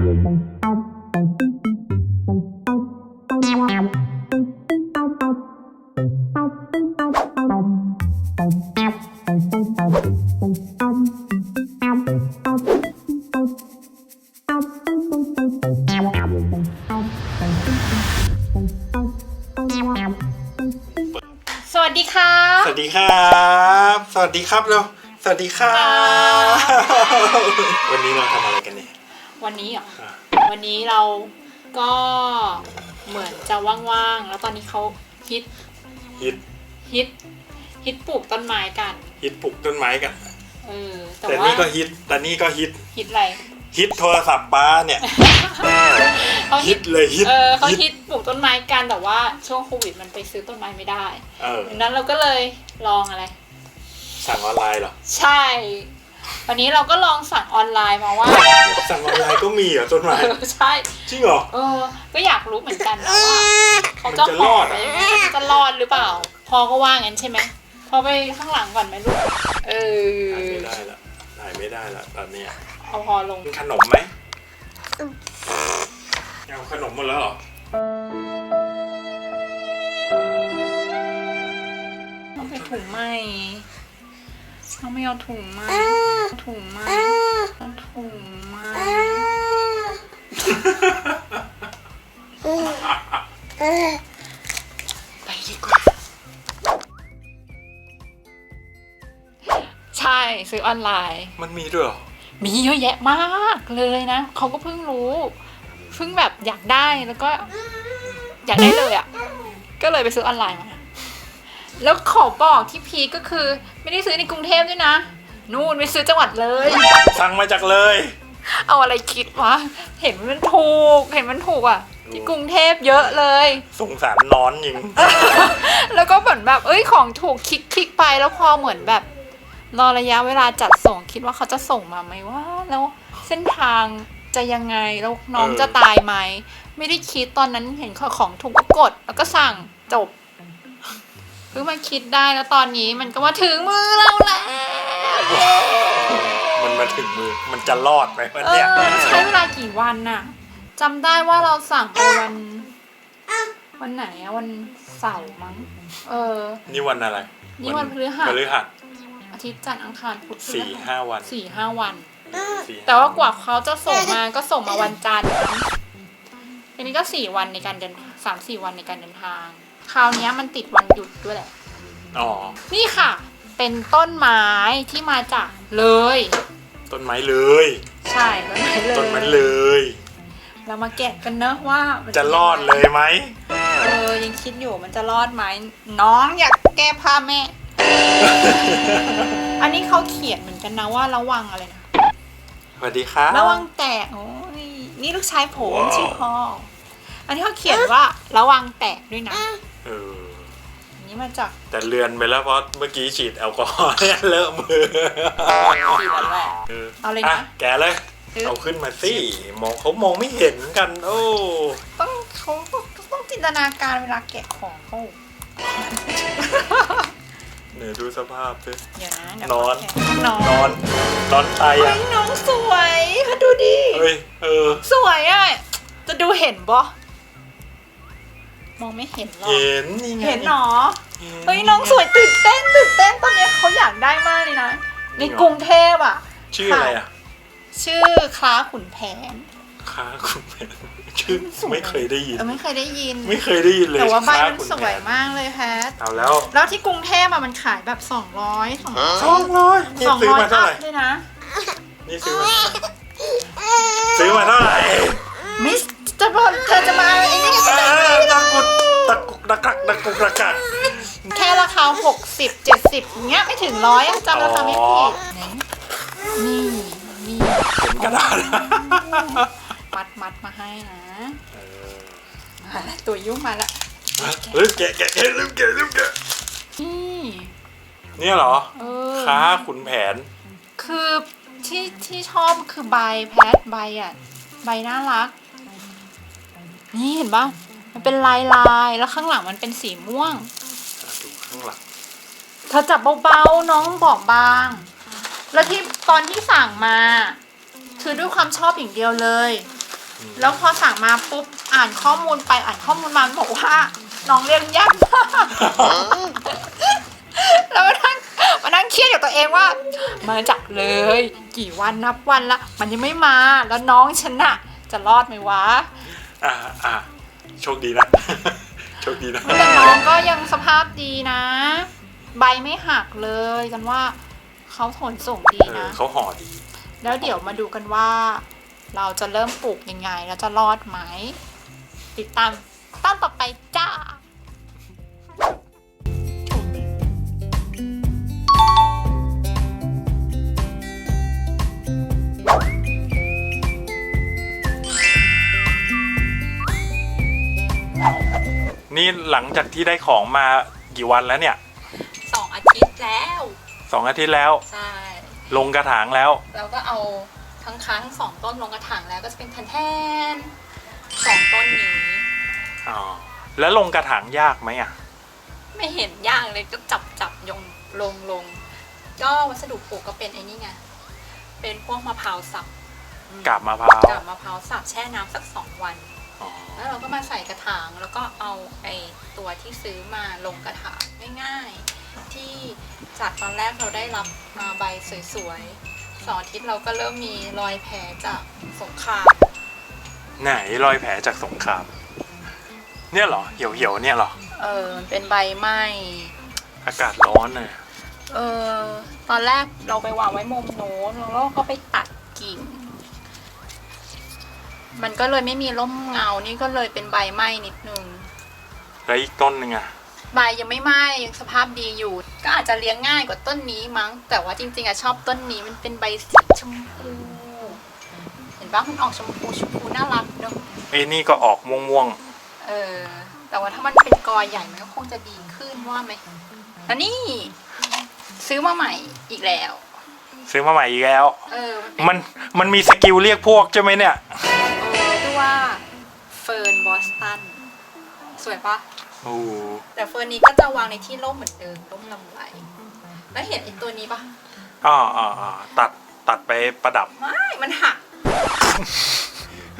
สวัสดีค่ะ สวัสดีครับ สวัสดีครับเร็วสวัสดีครับ วันนี้เราทำอะไรกันเนี่ย วันนี้เหรออะวันนี้เราก็เหมือนจะว่างๆ แล้วตอนนี้เขาฮิตฮิตฮิตฮิตปลูกต้นไม้กัน ฮิตปลูกต้นไม้กันเออ แต่แต่ว่านี่ก็ฮิตแต่นี่ก็ฮิตฮิตอะไร ฮิตโทรศัพท์ป้าเนี่ยเขาฮิตเลยฮิตเออเขาฮิตฮิตปลูกต้นไม้กันแต่ว่าช่วงโควิดมันไปซื้อต้นไม้ไม่ได้เออดังนั้นเราก็เลยลองอะไร สั่งออนไลน์เหรอ ใช่ วันนี้เราก็ลองสั่งออนไลน์มาว่าสั่งออนไลน์ก็มีเหรอต้นไม้เออใช่ จริงเหรอ เออ ก็อยากรู้เหมือนกันนะว่าเขาจะมันจะหรออดดไหมอะมันจะรอดหรือเปล่า พอก็ว่างั้นใช่ไหม พอไปข้างหลังก่อนไหมลูก เออ ถ่ายไม่ได้ละถ่ายไม่ได้ละตอนเนี้ยเอาพอลง กินขนมไหมเอาขนมหมดแล้วเหรอเอาไปถุงไหม เอาไม่เอาถุงไหมถุงไหมเอาถุงไหมไปดีกว่า ใช่ซื้อออนไลน์ มันมีด้วยเหรอ มีเยอะแยะมากเลยนะ เขาก็เพิ่งรู้เพิ่งแบบอยากได้แล้วก็ อยากได้เลยอะ่ะ ก็เลยไปซื้อออนไลน์มา แล้วขอบอกที่พีคก็คือ ไม่ได้ซื้อในกรุงเทพด้วยนะ นู่นไปซื้อจังหวัดเลย สั่งมาจากเลย เอาอะไรคิดวะ เห็นมันถูก เห็นมันถูกอะ ที่กรุงเทพเยอะเลย สงสารนอนยิง แล้วก็เหมือนแบบ เอ้ย ของถูกคลิกคลิกไปแล้วพอเหมือนแบบ รอระยะเวลาจัดส่งคิดว่าเขาจะส่งมาไหมว่า แล้วเส้นทางจะยังไง แล้วน้องเออจะตายไหม ไม่ได้คิดตอนนั้นเห็นของถูกก็กด แล้วก็สั่งจบ เพิ่งมาคิดได้แล้วตอนนี้มันก็มาถึงมือเราแล้วเย้มันมาถึงมือ มันจะรอดไหมวะเอเนี่ยอใช้เวลากี่วันน่ะจำได้ว่าเราสั่งไปวัน วันไหนอะวันเสาร์มั้งเออ นี่วันอะไรนี่วันพฤหัส พฤหัสอาทิตย์จันทร์อังคารพุธพฤสี่หัสห้าวันสี่ห้าวัน สี่ห้แต่ว่ากว่าเขาจะส่งมาก็ส่งมาวันจันทร์มั้งทีนี้ก็สี่วันในการเดินสามสี่วันในการเดินทาง คราวเนี้ยมันติดวันหยุดด้วยแหละ อ๋อ นี่ค่ะ เป็นต้นไม้ที่มาจากเลย ต้นไม้เลย ใช่ต้นไม้เลยต้นไม้เลย เรามาแกะกันเนอะว่ามันจะรอดเลยไหมเออยังคิดอยู่มันจะรอดไหมน้องอยากแก้ผ้าแม่ อันนี้เขาเขียนเหมือนกันนะว่าระวังอะไรนะสวัสดีครับระวังแตกโอ้ยนี่ลูกชายผมชื่อพ่ออันนี้เขาเขียนว่าระวังแตกด้วยนะ เออ อันนี้มาจากแต่เลือนไปแล้วเพราะเมื่อกี้ฉีดแอลกอฮอล์เนี่ยเลอะมือสีแล้วแหละเออเอาเลยนะแกะเลยปึ๊บเอาขึ้นมาสิมองเขามองไม่เห็นกัน โอ้ ต้องเขาต้องจินตนาการเวลาแกะของเขาเนี่ยดูสภาพสิเดี๋ยวนะเดี๋ยวนอนแกะนอนนอน นอนตายเฮ้อะยน้องสวยค่ะดูดิ เฮ้ย เออ สวยอะ จะดูเห็นปะ มองไม่เห็นหรอกเห็นนี่ไงเห็นหรอห็เฮ้ยน้องสวยตื่นเต้นตื่นเต้นตอนเนี้ยเขาอยากได้มากเลยนะในกรุงเทพอะ ชื่ออะไรอะ ชื่อคล้าขุนแผนค้าคุณแม่ชื่อสวยไม่เคยได้ยินเออไม่เคยได้ยิน ไม่เคยได้ยินเลยแต่ว่าใบค้มันคุณสวยแผมากเลยแพทเอาแล้ว แล้วที่กรุงเทพอะมันขายแบบ200 200สองร้อยนี่สองซื้อร้อยมาเท่าอัไหร่พเลยนะ นี่ซื้อมาซื้อมาเท่าไหร่มิส จะบอกเธอจะมาไอ้นี่เออตะกุดตะกุกตะกักตะกุกตะกักแค่ราคา 60 70อย่างเงี้ยไม่ถึงร้อยจำราคาไม่ผิดไหนนี่นี่เห็นกระดาษมัดมัดมาให้นะเออมาแล้วตัวยุ่งมาแล้วเฮ้ยแกะแกะแกะลืมแกะลืมแกะนี่เนี่ยเหรอเออค้าขุนแผน คือที่ที่ชอบคือใบแพทใบอะ ใบน่ารัก นี่เห็นปะมันเป็นลายลายแล้วข้างหลังมันเป็นสีม่วงอะดูข้างหลังเธอจับเบาๆน้องบอกบาง แล้วที่ตอนที่สั่งมา คือด้วยความชอบอย่างเดียวเลย แล้วพอสั่งมาปุ๊บอ่านข้อมูลไปอ่านข้อมูลมามันบอกว่าน้องเรียนยากมากแล้วมานั่งมานั่งเครียดกับตัวเองว่า มาจากเลย กี่วันนับวันละ มันยังไม่มาแล้วน้องฉันน่ะ จะรอดไหมวะ อ่าอ่าโชคดีนะ โชคดีนะ แต่น้องก็ยังสภาพดีนะ ใบไม่หักเลยกันว่าเขาทนส่งดีเออนะ เขาห่อดี แล้วเดี๋ยวมาดูกันว่า เราจะเริ่มปลูกยังไง แล้วจะรอดไหม ติดตามตั้งต่อไปจ้า นี่หลังจากที่ได้ของมากี่วันแล้วเนี่ยสองอาทิตย์แล้วสองอาทิตย์แล้ว ใช่ลงกระถางแล้ว เราก็เอาทั้งค้างสองต้นลงกระถางแล้วก็จะเป็นแทนแทนๆสองต้นนี้อ๋อแล้วลงกระถางยากไหมอะ ไม่เห็นยากเลยก็จับจับยงลงลงก็วัสดุปลูกก็เป็นไอ้นี่ไงเป็นพวกมะพร้าวสับอืมกาบมะพร้าวกาบมะพร้าวสับแช่น้ำสักสองวันอ๋อ แล้วเราก็มาใส่กระถางแล้วก็เอาไอ้ตัวที่ซื้อมาลงกระถางง่ายๆ ที่จากตอนแรกเราได้รับมาใบสวยๆสองอาทิตย์เราก็เริ่มมีรอยแผลจากสงครามไหนรอยแผลจากสงคราม เนี่ยเหรอเหี่ยวเหี่ยวๆเนี่ยเหรอ เออมันเป็นใบไหม้อากาศร้อนเลยเออตอนแรกเราไปวางไว้มุมโน้นแล้วเราก็ไปตัดกิ่ง มันก็เลยไม่มีร่มเงา นี่ก็เลยเป็นใบไหม้นิดนึง แล้วอีกต้นหนึ่งอะใบยังไม่ไหม้ยังสภาพดีอยู่ ก็อาจจะเลี้ยงง่ายกว่าต้นนี้มั้ง แต่ว่าจริงๆอะชอบต้นนี้มันเป็นใบสีชมพู เห็นปะมันออกชมพูชมพูน่ารักเนอะไอ้นี่ก็ออกม่วงเออ แต่ว่าถ้ามันเป็นกอใหญ่มันก็คงจะดีขึ้นว่าไหมแล้วนี่ ซื้อมาใหม่อีกแล้ว ๆ ซื้อมาใหม่อีกแล้ว เออมันมันมีสกิลเรียกพวกใช่ไหมเนี่ยเออชื่อว่าเฟิร์นบอสตัน สวยปะ โอ้โหแต่เฟิร์นนี้ก็จะวางในที่ร่มเหมือนเดิมร่มลำไร แล้วเห็นไอ้ตัวนี้ปะอ๋ออ๋ออ๋อตัดตัดไปประดับ ไม่ มันหัก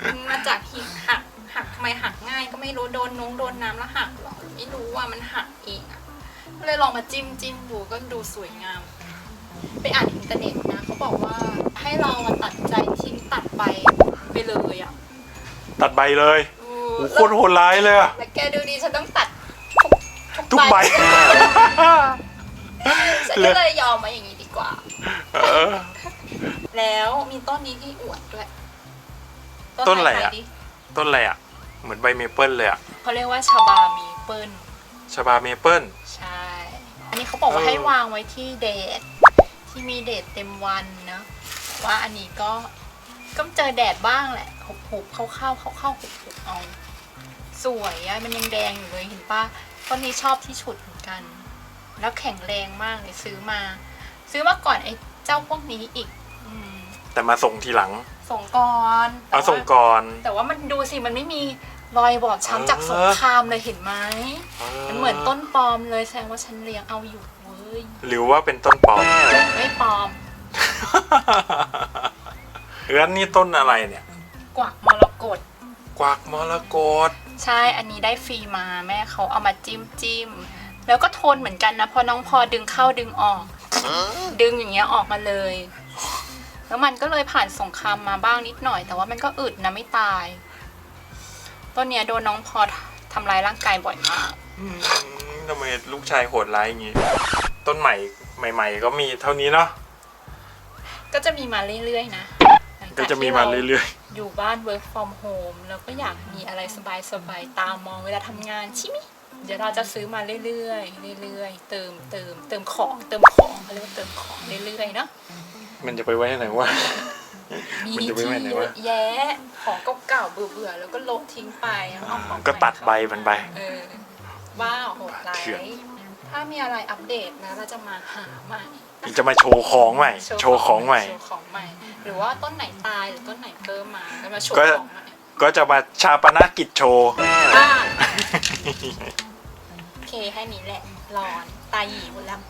มันมาจากหินหัก หักทำไมหักง่ายก็ไม่รู้โดนนงโดนน้ำแล้วหักหรอ ไม่รู้ว่ามันหักเองอะก็เลยลองมาจิ้มจิ้มดูก็ดูสวยงาม ไปอ่านอินเทอร์เน็ตนะเขาบอกว่าให้เรามาตัดใจทิ้งตัดไปไปเลยอะตัดใบเลยเอโอ้อโหโคตรโหดร้ายเลยอะแต่แกดูดีฉันต้องตัดทุกใบ ฉันก็เลยยอมมาอย่างนี้ดีกว่า เออ แล้วมีต้นนี้ที่อวดด้วยต้นอะไรอะขายดิต้นอะไรอะเหมือนใบเมเปิลเลยอะเขาเรียกว่าชาบามีเปิลชบาเมเปิล ใช่ อันนี้เขาบอกว่าเออ ให้วางไว้ที่เดทที่มีเดทเต็มวันนะว่าอันนี้ก็ก็เจอแดดบ้างแหละหุบหุบเข้าเข้าเข้าเข้าหุบหุบเอา สวยอะมันยังแดงอยู่เลยเห็นปะต้นนี้ชอบที่ฉุดเหมือนกัน แล้วแข็งแรงมากเลยซื้อมา ซื้อมาก่อนไอ้เจ้าพวกนี้อีก อืมแต่มาส่งทีหลังส่งก่อนแต่เอาว่าส่งก่อน แต่ว่ามันดูสิมันไม่มีรอยบอบช้ำจากสงครามเลยเห็นไหมมันเหมือนต้นปลอมเลยแสดงว่าฉันเลี้ยงเอาอยู่เว้ยหรือว่าเป็นต้นปอม ไม่ปลอม แล้วนี่ต้นอะไรเนี่ย กวักมรกตกวักมรกต ใช่อันนี้ได้ฟรีมาแม่เขาเอามาจิ้มจิ้มแล้วก็ทนเหมือนกันนะพอน้องพอดึงเข้าดึงออก ดึงอย่างเงี้ยออกมาเลย แล้วมันก็เลยผ่านสงครามมาบ้างนิดหน่อย แต่ว่ามันก็อึดนะไม่ตายต้นเนี้ยโดนน้องพอทำร้ายร่างกายบ่อยมากอืมทำไมลูกชายโหดร้ายอย่างงี้ ต้นใหม่ใหม่ ๆ ก็มีเท่านี้เนาะก็จะมีมาเรื่อยๆนะหลังก็จากจะมีที่มาเรเรื่อย อยู่บ้าน work from home แล้วก็อยากมีอะไรสบายๆ ตามมองเวลาทำงานใช่ไหมเดี๋ยวเราจะซื้อมาเรื่อยๆเรื่อยๆ เติมเติมเติมของเติมของเขาเรียกว่าเติมของเรื่อยๆเนาะๆมันจะไปไว้ไหนวะมีมันที่จะไปไว้ไหนเยวะอะแยะของเก่าๆเบื่อๆแล้วก็ลบทิ้งไปแล้วเอาของก็ตัดใหม่ใบมันไปเออว้าวโหดร้าเถื่อนยถ้ามีอะไรอัปเดตนะเราจะมาหาใหม่ จะมาโชว์ของใหม่ โชว์ของใหม่ โชว์ของใหม่ หรือว่าต้นไหนตายหรือต้นไหนเพิ่มมาก็มาโชว์ก็ของใหม่ก็จะมาชาปนกิจโชว์ อะโอเคแค่นี้แหละร้อนตายหยีหมดแล้ว